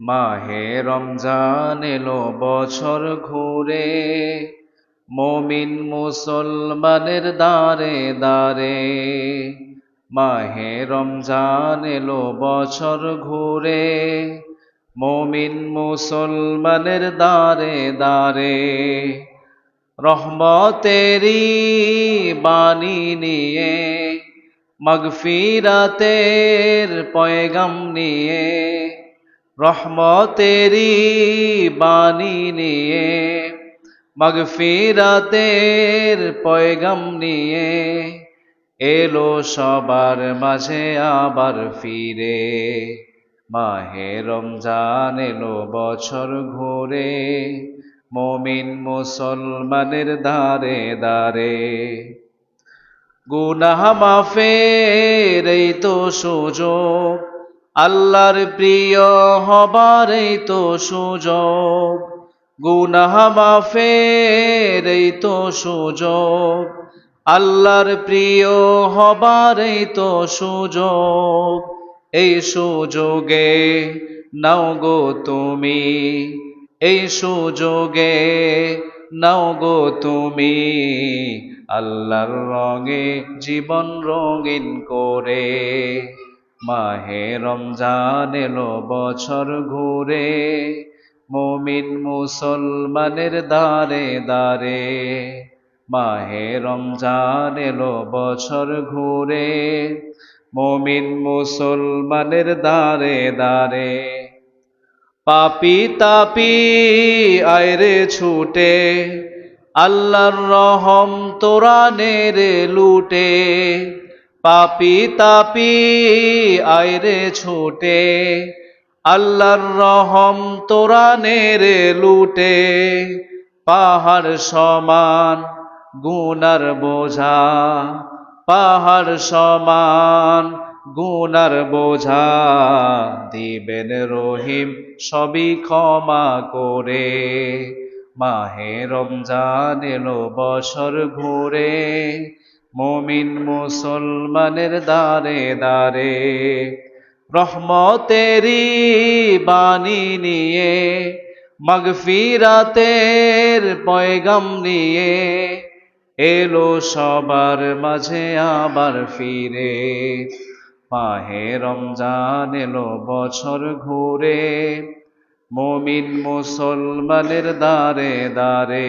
মাহে রমজান এলো বছর ঘুরে, মমিন মুসলমানের দারে দারে মাহে রমজান এলো বছর ঘুরে, মমিন মুসলমানের দারে দারে রহমতেরি বাণী নিয়ে, মগফিরাতের পয়গম নিয়ে রহমতেরি বাণী নিয়ে, মগফিরাতের পয়গম নিয়ে এলো সবার মাঝে আবার ফিরে। মাহে রমজান এলো বছর ঘুরে, মমিন মুসলমানের দারে দারে গুনাহ মাফের এই তো সুযোগ আল্লাহর প্রিয় হবার এই তো সুযোগ, গুনাহ মাফের এই তো সুযোগ, আল্লাহর প্রিয় হবার এই তো সুযোগ, এই সুযোগে নাও গো তুমি, এই সুযোগে নাও গো তুমি, আল্লাহর রঙে জীবন রঙিন করে। মাহে রমজান এলো বছর ঘুরে, মমিন মুসলমানের দারে দারে মাহে রমজান এলো বছর ঘুরে, মমিন মুসলমানের দারে দারে পাপি তাপি আয়রে ছুটে, আল্লাহর রহম তোরা নেরে লুটে। পাপি তাপি আয়রে ছুটে। আল্লাহর রহম তোরা নেরে লুটে। পাহাড় সমান গুনার বোঝা, পাহাড় সমান গুনার বোঝা। দিবেন রহিম সবই ক্ষমা করে। মাহে রমজান এলো বছর ঘুরে মমিন মুসলমানের দারে দারে রহমতেরি বাণী নিয়ে, মগফিরাতের পয়গম নিয়ে এলো সবার মাঝে আবার ফিরে। মাহে রমজান এলো বছর ঘুরে, মমিন মুসলমানের দারে দারে